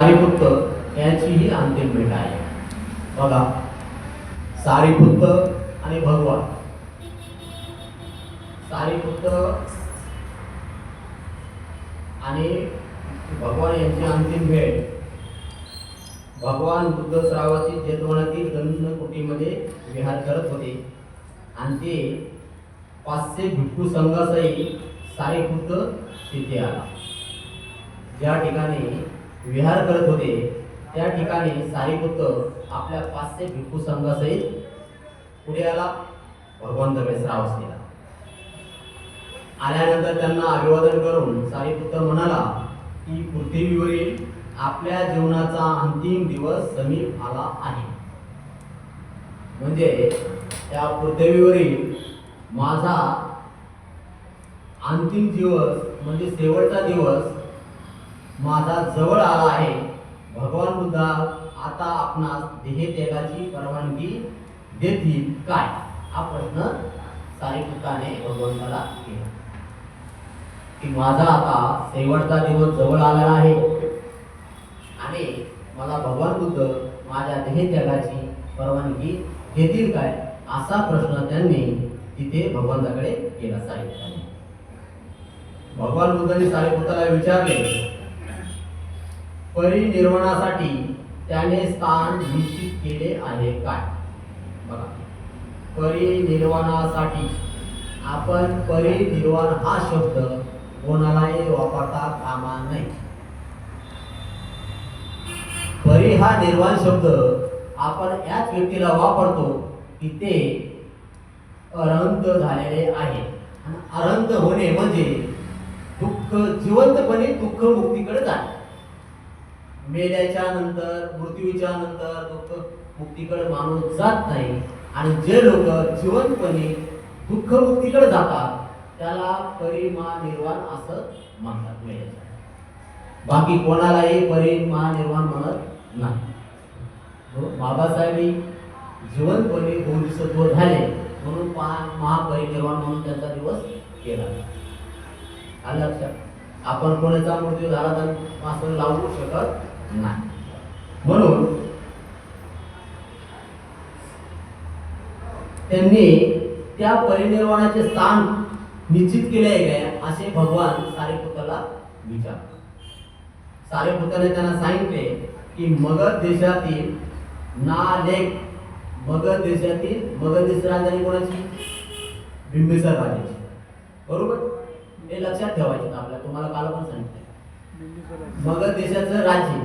सारीपुत्त यांची ही अंतिम भेट आहे. बघा सारीपुत्त आणि भगवान. सारीपुत्त आणि भगवान यांची अंतिम भेट. भगवान बुद्ध श्रावाची जेतवनातील गंधकुटीमध्ये विहार करत होते. आणि ते पाचशे भिक्खू संघासही सारीपुत्त तिथे आला. ज्या ठिकाणी विहार करत होते. त्या ठिकाणी सारीपुत्र आपल्या पाचशे भिक्खू संघासहित पुढे आला. भगवंत श्रावस केला आल्यानंतर त्यांना अभिवादन करून सारीपुत्र म्हणाला की पृथ्वीवरील आपल्या जीवनाचा अंतिम दिवस समीप आला आहे. म्हणजे त्या पृथ्वीवरील माझा अंतिम दिवस म्हणजे शेवटचा दिवस माझा जवळ आला आहे. भगवान बुद्धा आता आपणास देहत्यागाची परवानगी देतील काय? हा प्रश्न सारिपुताने भगवंताला केला. की माझा आता शेवटचा दिवस जवळ आलेला आहे. आणि मला भगवान बुद्ध माझ्या देहत्यागाची परवानगी देतील काय? असा प्रश्न त्यांनी तिथे भगवंताकडे केला सारिपुताने. भगवान बुद्धांनी सारिपुताला विचारले परिनिर्वाणासाठी त्याने स्थान निश्चित केले आहे काय? बघा. परिनिर्वाणासाठी आपण परिनिर्वाण हा शब्द कोणालाही वापरता कामा नाही परी हा निर्वाण शब्द आपण याच व्यक्तीला वापरतो की ते अरंत झालेले आहे. आणि अरंत होणे म्हणजे दुःख जिवंतपणे दुःख मुक्तीकडे जाणे. मेल्याच्या नंतर मृत्यूच्या नंतर लोक मुक्तीकडे माणूस जात नाही. आणि जे लोक जीवनपणे दुःख मुक्तीकडे जातात त्याला परिमानिर्वाण असं म्हणतात मेल्याच्या. बाकी कोणालाही परिमानिर्वाण म्हणत नाही. बाबासाहेबी जीवनपणे बोधिसत्व झाले म्हणून पा महापरिनिर्वाण म्हणून त्यांचा दिवस केला आलं लक्षात? आपण कोणाचा मृत्यू झाला तर मास्टर लावू शकत नाही. म्हणून त्यांनी त्या परिनिर्वाणाचे स्थान निश्चित केले आहे काय? असे भगवान सारेपुत्राला विचार सारेपुत्राने त्यांना सांगितले की मगध देशातील नालेक मगध देशातील मगध देश राजधानी कोणाची? बिंबिसार राजाची. बरोबर? हे लक्षात ठेवायचे आपल्या. तुम्हाला काल पण सांगितलं मगध देशाचं राज्य.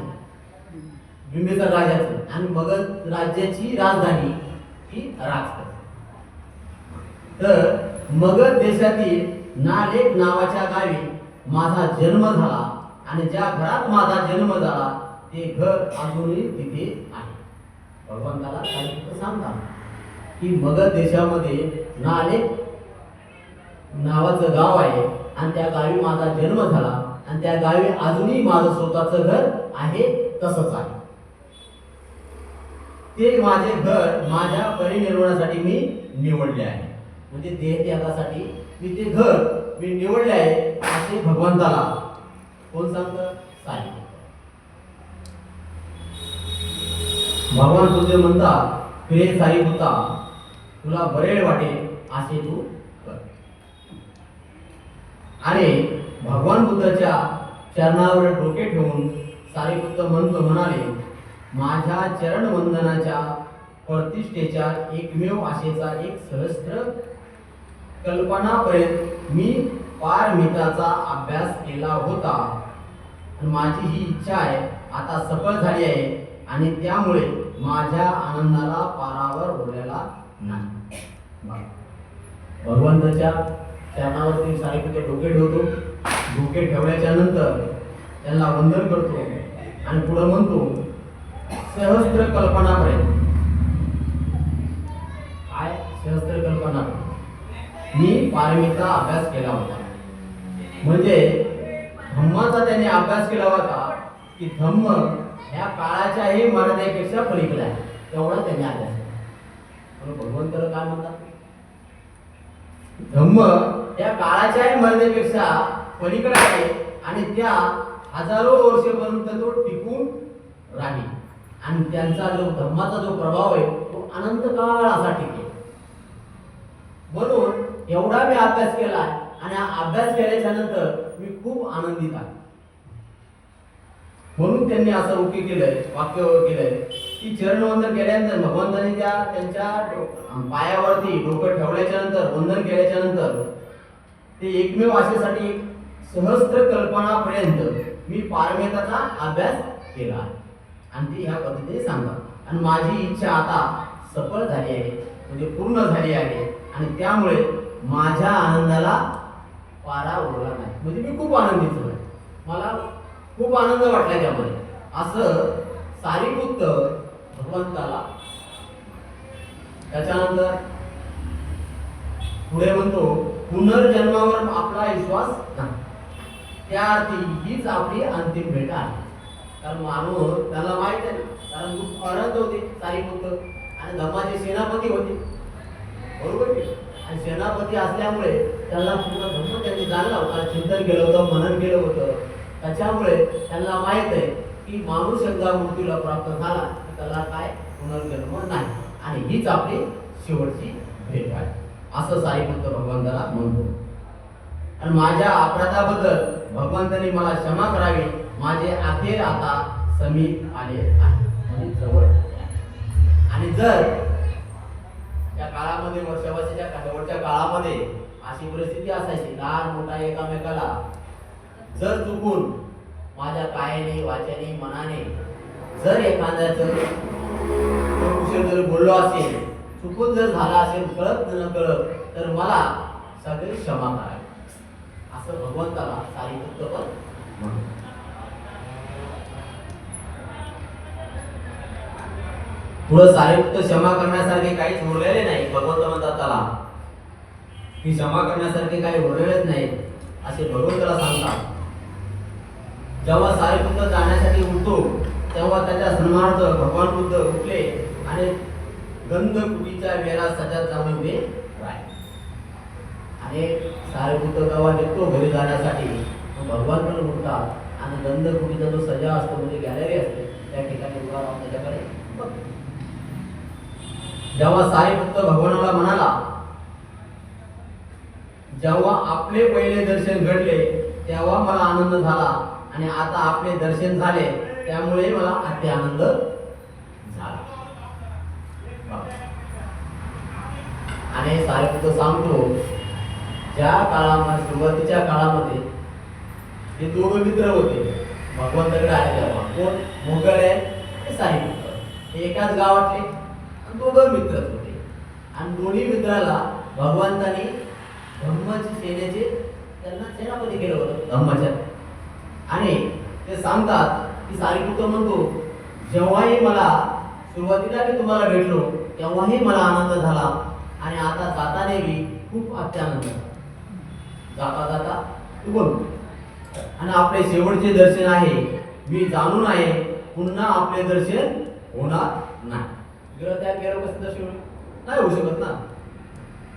बिंबिसार राजाचं आणि मगध राज्याची राजधानी ही राजगड तर मगध देशातील नालेक नावाच्या गावी माझा जन्म झाला आणि ज्या घरात माझा जन्म झाला ते घर अजूनही तिथे आहे. भगवंताला काही सांगतात की मगध देशामध्ये नालेक नावाचं गाव आहे आणि त्या गावी माझा जन्म झाला आणि त्या गावी अजूनही माझं स्वतःचं घर आहे तसंच आहे. ते माझे घर माझ्या परिनिर्वाणासाठी मी निवडले आहे. म्हणजे देहत्यागासाठी मी ते घर मी निवडले आहे असे भगवंताला कोण सांगतं? साई. भगवान बुद्ध म्हणतात हे साई होता तुला बरे वाटेल असे तू कर. आणि भगवान बुद्धाच्या चरणावर डोके ठेवून सारीपुत्र म्हणतो म्हणाले माझ्या चरण वंदनाच्या प्रतिष्ठेच्या एकमेव आशेचा एक सहस्त्र कल्पनापर्यंत मी पारमिताचा अभ्यास केला होता. माझी ही इच्छा आहे आता सफल झाली आहे आणि त्यामुळे माझ्या आनंदाला पारावर उरलेला नाही. भगवंताच्या चरणावरती सारीपुत्र डोके ठेवतो. डोके ठेवल्याच्या नंतर त्यांना वंदन करतो आणि पुढं म्हणतो सहस्त्र कल्पनापर्यंत काय सहस्त्र कल्पना मी पारमिता अभ्यास केला होता. म्हणजे धम्माचा त्याने अभ्यास केला होता की धम्म ह्या काळाच्याही मर्यादेपेक्षा पलीकडे आहे. तेवढा त्याने अभ्यास केला. भगवंताला काय म्हणतात? धम्म या काळाच्याही मर्यादेपेक्षा पलीकडे आहे आणि त्या हजारो वर्षेपर्यंत तो टिकून राहील. आणि त्यांचा जो धर्माचा जो प्रभाव आहे तो अनंत काळ असा टिकेल म्हणून एवढा मी अभ्यास केला आणि हा अभ्यास केल्याच्यानंतर मी खूप आनंदित आहे. म्हणून त्यांनी असं ओके केलंय वाक्य केलंय की चरणवंदन केल्यानंतर भगवंतांनी त्या त्यांच्या पायावरती डोकं ठेवल्याच्या नंतर वंदन केल्याच्यानंतर ते एकमेव आशेसाठी सहस्त्र कल्पनापर्यंत मी पारमेताचा अभ्यास केला आहे. आणि ती ह्या पद्धतीने सांगतात. आणि माझी इच्छा आता सफल झाली आहे म्हणजे पूर्ण झाली आहे. आणि त्यामुळे माझ्या आनंदाला पारा उरला नाही. म्हणजे मी खूप आनंदित झालो मला खूप आनंद वाटला त्यामध्ये असं सारीपुत्त भगवंताला त्याच्यानंतर पुढे म्हणतो पुनर्जन्मावर आपला विश्वास नाही. त्या अर्थी हीच आपली अंतिम भेट आहे. कारण माणूस त्याला माहीत आहे कारण खूप अरहत होते सारीपुत्र. आणि धर्माचे सेनापती होते. बरोबर आणि सेनापती असल्यामुळे त्याला पूर्ण धर्म त्यांनी जाणला होता. चिंतन केलं होतं मनन केलं होतं. त्याच्यामुळे त्यांना माहीत आहे की माणूस एकदा मृत्यूला प्राप्त झाला की त्याला काय पुनर्जन्म नाही. आणि हीच आपली शेवटची भेट आहे. असं साईपुत्र भगवंताला म्हणतो. आणि माझ्या अपराधाबद्दल भगवंताने मला क्षमा करावी. माझे अखेर आता समीप आले आहे म्हणजे जवळ. आणि जर त्या काळामध्ये वर्षावर्षीच्या जवळच्या काळामध्ये अशी परिस्थिती असायची लहान मोठा एकामेकाला जर चुकून माझ्या कायाने वाच्याने मनाने जर एखाद्याचं विषय जर बोललो असेल चुकून जर झाला असेल कळत न कळत तर मला सगळी क्षमा करावी. असं भगवंताला सारी पण पुढं सारीपुत्र क्षमा करण्यासारखे काहीच उरलेले नाही भगवंत म्हणतात त्याला. की क्षमा करण्यासारखे काही उरलेलेच नाही असे भगवंताला सांगतात. जेव्हा सारीपुत्र जाण्यासाठी उठतो तेव्हा त्याच्या सन्मानार्थ भगवान बुद्ध उठले आणि गंध कुटीच्या वेळा सजात जाऊन उभे राहिले. आणि सारीपुत्र तेव्हा निघतो घरी जाण्यासाठी. भगवान पण उठतात आणि गंध कुटीचा जो सजा असतो म्हणजे गॅलरी असते त्या ठिकाणी उभा राहून त्याच्याकडे बघतो. जेव्हा सारीपुत्र भगवानाला म्हणाला जेव्हा आपले पहिले दर्शन घडले तेव्हा मला आनंद झाला आणि आता आपले दर्शन झाले त्यामुळे मला अति आनंद झाला. आणि साहेब सांगतो ज्या काळामध्ये सुरुवातीच्या काळामध्ये हे दोघं मित्र होते भगवंताकडे आले तेव्हा कोण? मोगल आहे आणि साईपुत्र एकाच गावातले. दोघं मित्रच होते. आणि दोन्ही मित्राला भगवंतानी धम्माची सेनेचे त्यांना सेनापती केलं होतं धम्माच्या आणि ते सांगतात की सारीपुत्र म्हणतो जेव्हाही मला सुरुवातीला मी तुम्हाला भेटलो तेव्हाही मला आनंद झाला. आणि आता जाता मी खूप अत्यानंद. झाला. जाता जाता तू बोल आणि आपले शेवटचे दर्शन आहे मी जाणून आहे पुन्हा आपले दर्शन होणार नाही. ग्रह तयार केलं कसं दर्शन होईल? नाही होऊ शकत ना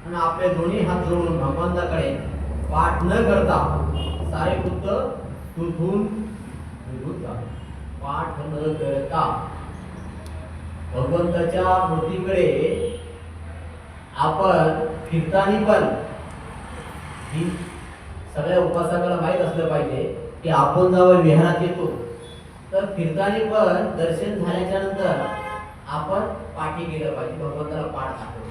आणि आपले दोन्ही हात जोडून भगवंताकडे पाठ न करता सारे पुत्र तुथून पाठ न करता भगवंताच्या मूर्तीकडे आपण फिरतानी पण ही सगळ्या उपासकाला माहीत असलं पाहिजे की आपण जेव्हा विहारात येतो तर फिरतानी पण दर्शन झाल्याच्यानंतर आपण पाठी गेलं पाहिजे भगवंताला पाठ दाखवतो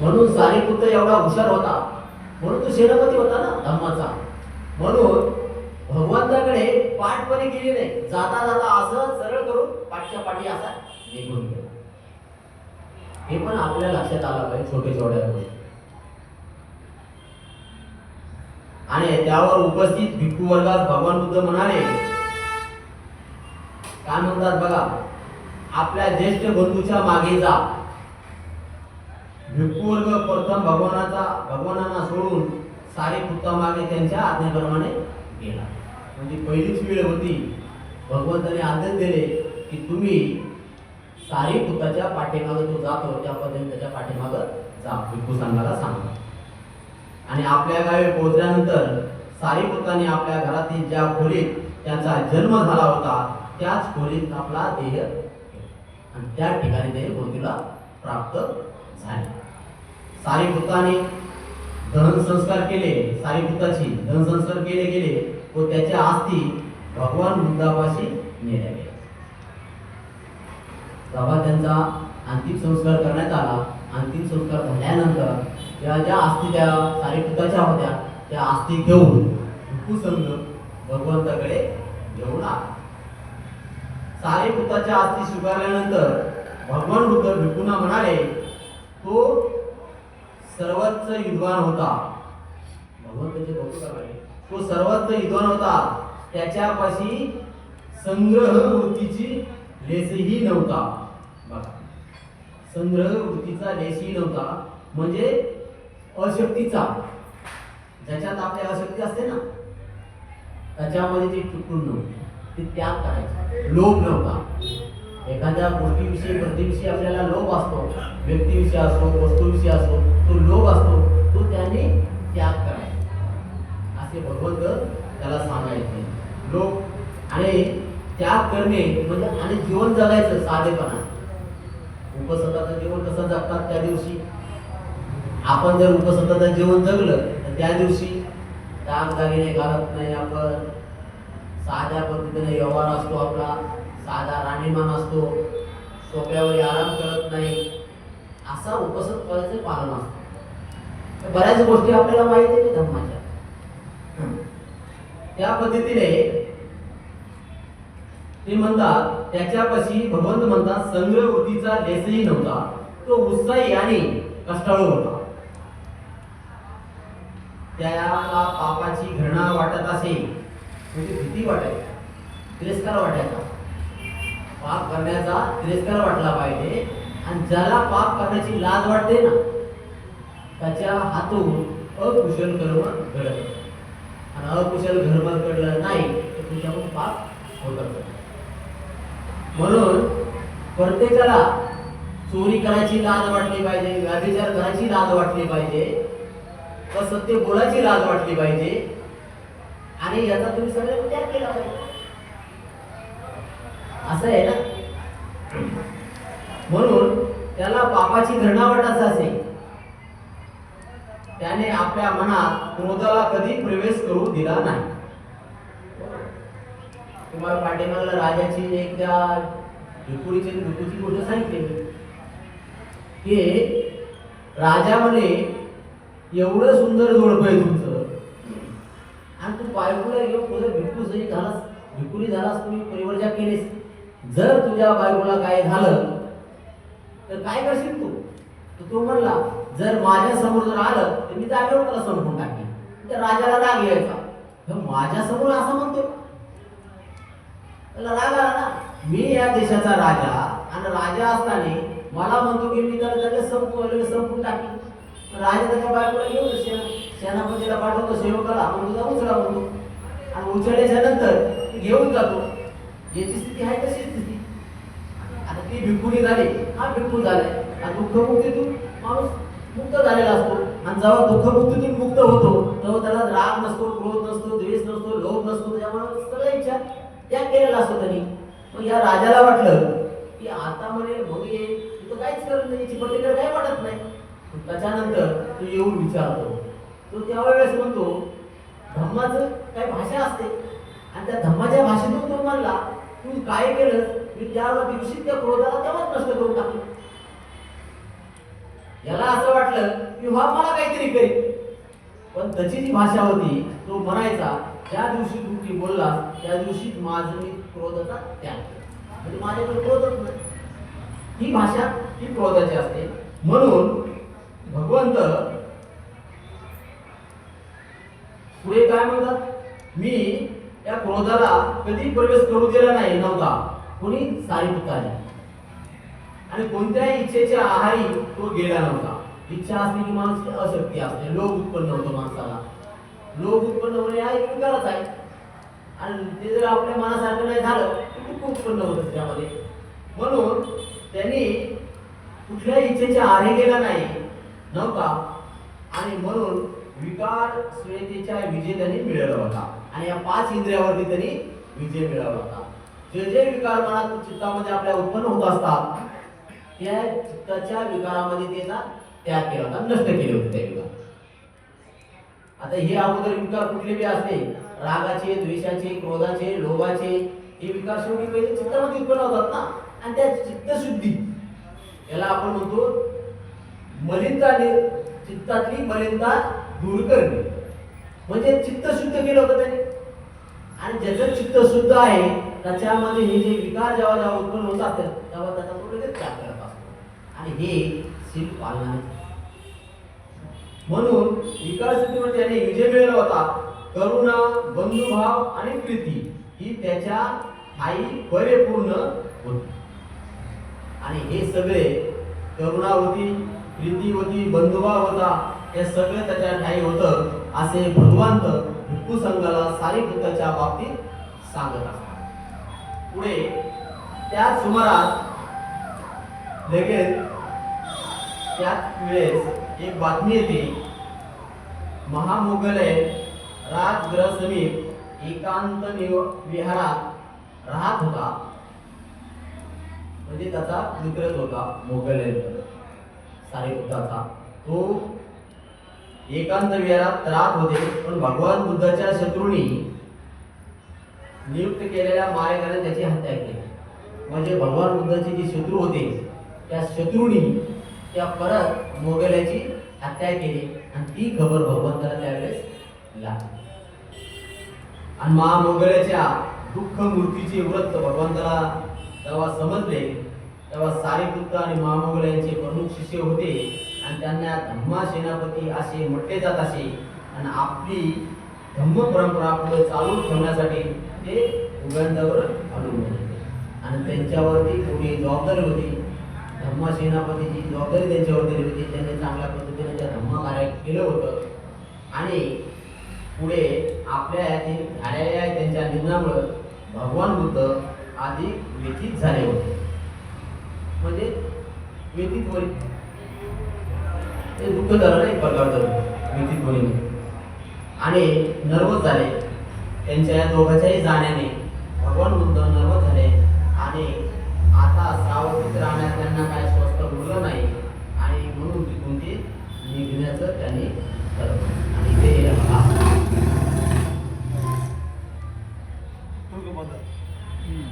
म्हणून सारीपुत्र एवढा हुशार होता. म्हणून तो सेनापती होता ना धम्माचा. म्हणून भगवंताकडे पाठपणे गेली नाही. जाता जाता असं सरळ करून पाठच्या पाठी असा निघून गेला. हे पण आपल्या लक्षात आलं पाहिजे छोटे छोट्या गोष्टी. आणि त्यावर उपस्थित भिक्खू वर्गात भगवान बुद्ध म्हणाले काय म्हणतात बघा आपल्या ज्येष्ठ बंधूच्या मागे जा. भिक्खूवर्ग प्रथम भगवानाचा भगवानांना सोडून सारे मागे त्यांच्या आज्ञेप्रमाणे गेला. म्हणजे पहिलीच वेळ होती. भगवंताने आदेश दिले की तुम्ही सारी पुताच्या पाठीमागं जो जातो त्या पद्धतीने त्याच्या पाठीमागं जा. भिक्खू संघाला सांगा. आणि आपल्या गावी पोहोचल्यानंतर सारीपुताने आपल्या घरातील ज्या खोलीत त्यांचा जन्म झाला होता त्याच खोलीत आपला देह आणि त्या ठिकाणी देह मृत्यूला प्राप्त झाले. सारीपुताने दहन संस्कार केले सारीपुताची दहन संस्कार केले गेले व त्याच्या आस्ती भगवान वृंदावाशी नेल्या गेल्या. तेव्हा त्यांचा अंतिम संस्कार करण्यात आला अंतिम संस्कार झाल्यानंतर त्या ज्या आस्ती त्या सारीपुताच्या होत्या त्या आस्ती घेऊन कुसंग भगवंताकडे घेऊन आला. सारीपुताच्या आस्ती स्वीकारल्यानंतर भगवान बुद्ध भिकुना म्हणाले तो सर्वोच्च विद्वान होता. भगवंताचे कौतुक तो सर्वोच्च विद्वान होता. त्याच्यापाशी संग्रह वृत्तीची लेसही नव्हता. बघा. संग्रह वृत्तीचा लेसही नव्हता. म्हणजे अशक्तीचा. ज्याच्यात आपल्या अशक्ती असते ना त्याच्यामध्ये ती चुकून नव्हते. ते त्याग करायचा. लोभ नव्हता एखाद्या गोष्टीविषयी प्रतिविषयी आपल्याला लोभ असतो व्यक्तीविषयी असो वस्तूविषयी असो तो लोभ असतो तो त्याने त्याग करायचा. असे भगवंत त्याला सांगायचे. लोभ आणि त्याग करणे म्हणजे आणि जीवन जगायचं साधेपणा. उपसंताचं जीवन कसं जगतात त्या दिवशी? आपण जर उपसंताचं जीवन जगलं तर त्या दिवशी दागदागिने घालत नाही आपण. साध्या पद्धतीने व्यवहार असतो आपला. साधा राणीमान असतो. सोप्यावर आराम करत नाही. असा उपसत फळाचे पालन असतो. तर बऱ्याच गोष्टी आपल्याला माहिती आहे धम्माच्या. त्या पद्धतीने ते म्हणतात त्याच्यापाशी भगवंत म्हणतात संग्रह वृत्तीचा लेसही नव्हता. तो उत्साही आणि कष्टाळू होता. त्याला पापाची घृणा वाटत असेल म्हणजे भीती वाटायची. तिरस्कार वाटायचा. पाप करण्याचा तिरस्कार वाटला पाहिजे. आणि ज्याला पाप करण्याची लाज वाटते ना त्याच्या हातून अकुशल कर्म घडत आणि अकुशल कर्म घडलं नाही तर तुझ्याकडून पाप होत म्हणून प्रत्येकाला चोरी करायची लाज वाटली पाहिजे व्याभिचार करायची लाज वाटली पाहिजे सत्य बोलायची लाज वाटली पाहिजे आणि याचा तुम्ही सगळे त्याग केला पाहिजे असं आहे ना? म्हणून त्याला पापाची घृणावट असं असेल. त्याने आपल्या मनात क्रोधाला कधी प्रवेश करू दिला नाही. तुम्हाला पाठीमागला राजाची एक त्या भिकुरीची भिकूची गोष्ट सांगितली. की राजा म्हणे एवढं सुंदर जोडपं आहे तुमचं. आणि तू बायकोला घेऊन तुझं भिकू जरी झालास. भिकुरी झालास तुम्ही परिवर्जा केलीस. जर तुझ्या बायकोला काय झालं तर काय करशील तू? तर तो म्हणला जर माझ्यासमोर जर आलं तर मी जागेवर त्याला संपून टाकेन. त्या राजाला राग यायचा. तर माझ्यासमोर असं म्हणतो त्याला राग आला ना. मी या देशाचा राजा आणि राजा असताना मला म्हणतो की मी त्याला लगेच संपू संपून टाकेन. राजा त्याच्या बायकोला येऊ सेना सेनापतीला पाठवतो हो, सेवकाला म्हणतो तुझा उचला म्हणतो आणि उचलल्याच्या नंतर घेऊन जातो. याची स्थिती आहे तशी स्थिती आता ती भिकुणी झाली हा भिकून झालाय. आणि दुःखमुक्तीतून माणूस मुक्त झालेला असतो. आणि जेव्हा दुःखमुक्तीतून मुक्त होतो तेव्हा त्याला राग नसतो क्रोध नसतो द्वेष नसतो लोभ नसतो त्यामुळे सगळ्या इच्छा त्याग केलेला असतो त्यांनी. मग या राजाला वाटलं की आता म्हणे मग ये तू काहीच करत नाही याची पट्टीकडे काही वाटत नाही. त्याच्यानंतर तो येऊन विचारतो. तो त्यावेळेस म्हणतो धम्माचं काही भाषा असते. आणि त्या धम्माच्या भाषेतून तो म्हणला तू काय केलं मी त्या दिवशी त्या क्रोधाला तेव्हाच नष्ट करून टाकलं. याला असं वाटलं की हा मला काहीतरी करेल पण त्याची जी भाषा होती तो म्हणायचा ज्या दिवशी तू ती बोललास त्या दिवशी माझं मी क्रोधाचा त्याग म्हणजे माझ्याकडे क्रोधच नाही. ही भाषा ही क्रोधाची असते. म्हणून भगवंत पुढे काय म्हणतात? मी या क्रोधाला कधी प्रवेश करू दिला नाही नव्हता. कोणी? सारीपुताने आणि कोणत्याही इच्छेच्या आहारी तो गेला नव्हता. इच्छा असली की माणूस अशक्ती असते. लोभ उत्पन्न होतो माणसाला. लोभ उत्पन्न होणे हा एक विकारच आहे. आणि ते जर आपल्या मनासारखं नाही झालं तर दुःख उत्पन्न होतं त्यामध्ये. म्हणून त्यांनी कुठल्याही इच्छेच्या आहारी गेला नाही नव्हता. आणि म्हणून विकार स्वेतेच्या विजय त्यांनी मिळवला होता. आणि या पाच इंद्रियावरती त्यांनी विजय मिळवला होता. जे जे विकार मनात चित्तामध्ये आपल्या उत्पन्न होत असतात त्या चित्ताच्या विकारामध्ये त्याचा त्याग केला होता नष्ट केले होते त्या विकार. आता हे अगोदर विकार कुठले बी असते रागाचे द्वेषाचे क्रोधाचे लोभाचे हे विकार शेवटी पहिले चित्तामध्ये उत्पन्न होतात ना? आणि त्या चित्तशुद्धी याला आपण म्हणतो मलिंदा चित्तातली मलिंदा दूर करणे. म्हणजे चित्त शुद्ध केलं होतं त्याने. आणि ज्याचं चित्त शुद्ध आहे त्याच्यामध्ये हे जे विकार जेव्हा जेव्हा उत्पन्न होत असतात तेव्हा त्याचा तो लगेच त्याग करत असतो. आणि हे शील पालन म्हणून विकार शुद्धीवर त्याने म्हणजे विजय मिळवला होता. करुणा बंधुभाव आणि प्रीती ही त्याच्या आई परिपूर्ण होती. आणि हे सगळे करुणा होती प्रीती होती बंधुभाव होता. हे सगळे त्याच्या ठाई होतं असे भगवंत भिक्खू संघाला सारी बाबतीत सांगत असतात. पुढे त्याच सुमारास लगेच त्याच वेळेस एक बातमी येते. महामोगलय राजग्रह समीप एकांत निव- विहारात राहत होता. म्हणजे त्याचा मित्रच होता मोगलय सारीपुत्राचा तो एकांत विहारात त्राप होते पण भगवान बुद्धाच्या शत्रूंनी नियुक्त केलेल्या मारेकऱ्याने त्याची हत्या केली. म्हणजे भगवान बुद्धाचे जे शत्रू होते त्या शत्रूंनी त्या परत मोगल्याची हत्या केली आणि ती खबर भगवंताला त्यावेळेस लागली. आणि महामोगल्याच्या दुःख मूर्तीचे व्रत भगवंताला तेव्हा समजले तेव्हा सारीपुत्र आणि महामोगल यांचे प्रमुख शिष्य होते. आणि त्यांना धम्मा सेनापती असे म्हटले जात असे. आणि आपली धम्म परंपरा पुढे चालू ठेवण्यासाठी ते उगंडावर घालून होते आणि त्यांच्यावरती थोडी जबाबदारी होती. धम्म सेनापतीची जबाबदारी त्यांच्यावर दिली होती त्यांनी चांगल्या पद्धतीने त्या धम्म कार्य केलं होतं. आणि पुढे आपल्या याची झालेल्या त्यांच्या निधनामुळं भगवान बुद्ध आधी व्यथित झाले होते. म्हणजे व्यथित होईल. ते दुःख झालं नाही पडलं विकित कोणी आणि नर्वस झाले. त्यांच्या या दोघांच्याही जाण्याने भगवान बुद्ध नर्वस झाले. आणि आता सावधीत राहण्यात त्यांना काय स्वस्थ उरलं नाही. आणि म्हणून तिथून ते निघण्याचं त्यांनी ठरवलं.